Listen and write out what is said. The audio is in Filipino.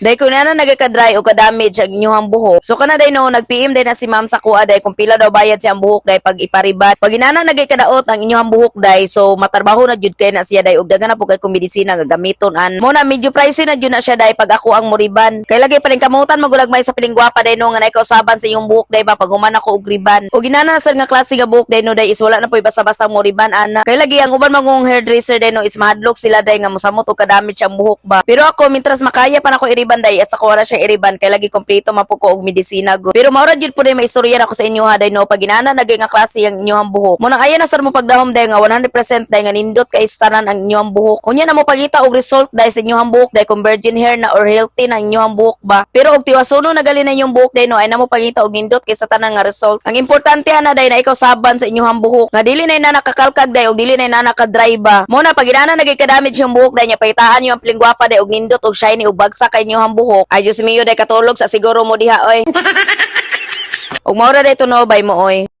Dahil kung na nagka-dry o ka-damage ang inyong buhok. So kana day no nag-PM day na si ma'am sa kuha day kung pila daw bayad siya ang buhok day pag iparibat. Pag inana nagkadaot ang inyong buhok day so matarbaho na jud kay na siya day ug daghan na po kay kung medisina nga an. Mo na medyo pricey na jud na siya day pag ako ang muriban. Kay lagi pa rin kamutan magulag may sa piling gwapa day no nga naikausaban sa inyong buhok day ba pag human ako og riban. Ug inana na sad nga klase nga buhok day no day is wala na po'y basta-basta muriban ana. Kay lagi ang uban magong hairdresser day no is mahadlok sila day nga mosamot og kadamage ang buhok ba. Pero ako mintras makaya pa nako iriban day at sa wala siya iriban kay lagi kompleto mapuko og medisina go. Pero maura jud po day may istorya na ako sa inyo ha day no pag inana nagay nga klase ang inyong buhok. Mo nang ayan na sir mo pagdahom day nga 100% day nga nindot kay istanan ang inyong buhok. Unya na mo pagita og result day sa inyong buhok day kung virgin hair na or healthy na inyong buhok ba. Pero og tiwasuno na gali na inyong buhok day no ay na mo pagita og nindot kay sa tanan nga result. Ang importante ana day na ikaw saban sa inyong buhok nga dili na na nakakalkag day og dili na na nakadry ba. Mo na pag inana nagay ka-damage yung buhok day nya pahitaan yung plingwapa day og nindot og shiny og bagsak kay inyong buhok. Ay Diyos mío day katulog sa siguro mo diha oy. Og maura day tuno bay mo oy.